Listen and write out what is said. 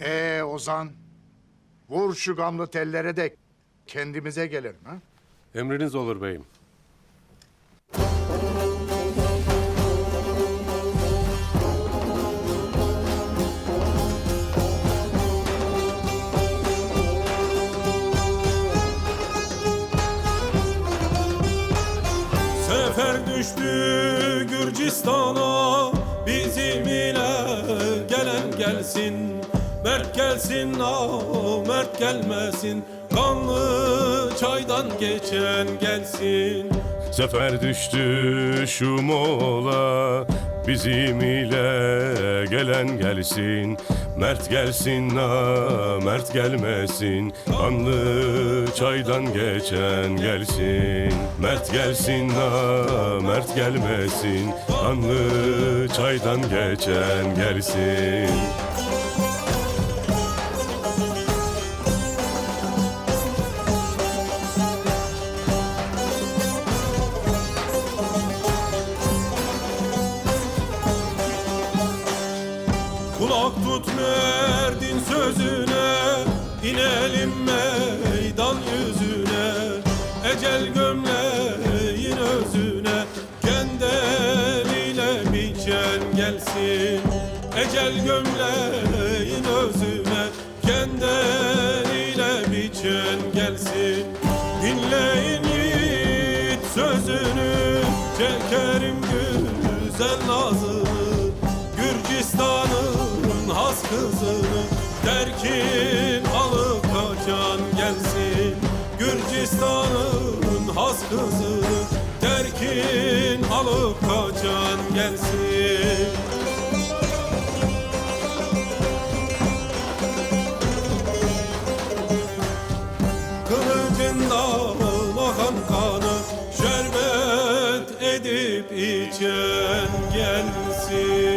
Ee Ozan, vur şu gamlı tellere de kendimize gelelim ha. Emriniz olur beyim. Sefer düştü Gürcistan'a Bizim ile gelen gelsin Mert gelsin ah mert gelmesin. Kanlı çaydan geçen gelsin. Sefer düştü şu mola Bizim ile gelen gelsin. Mert gelsin na mert gelmesin. Kanlı çaydan geçen gelsin. Mert gelsin na mert gelmesin. Kanlı çaydan geçen gelsin Kulak tut Mert'in sözüne inelim meydan yüzüne. Ecel gömleğin özüne Kendiliyle biçen gelsin. Ecel gömleğin özüne Kendiliyle biçen gelsin. Dinleyin yiğit sözünü Çekerim güzel nazını Gürcistan'ın kızını Derkin alıp kaçan gelsin. Gürcistan'ın has kızını Derkin alıp kaçan gelsin. Kılıcından akan kanı Şerbet edip içen gelsin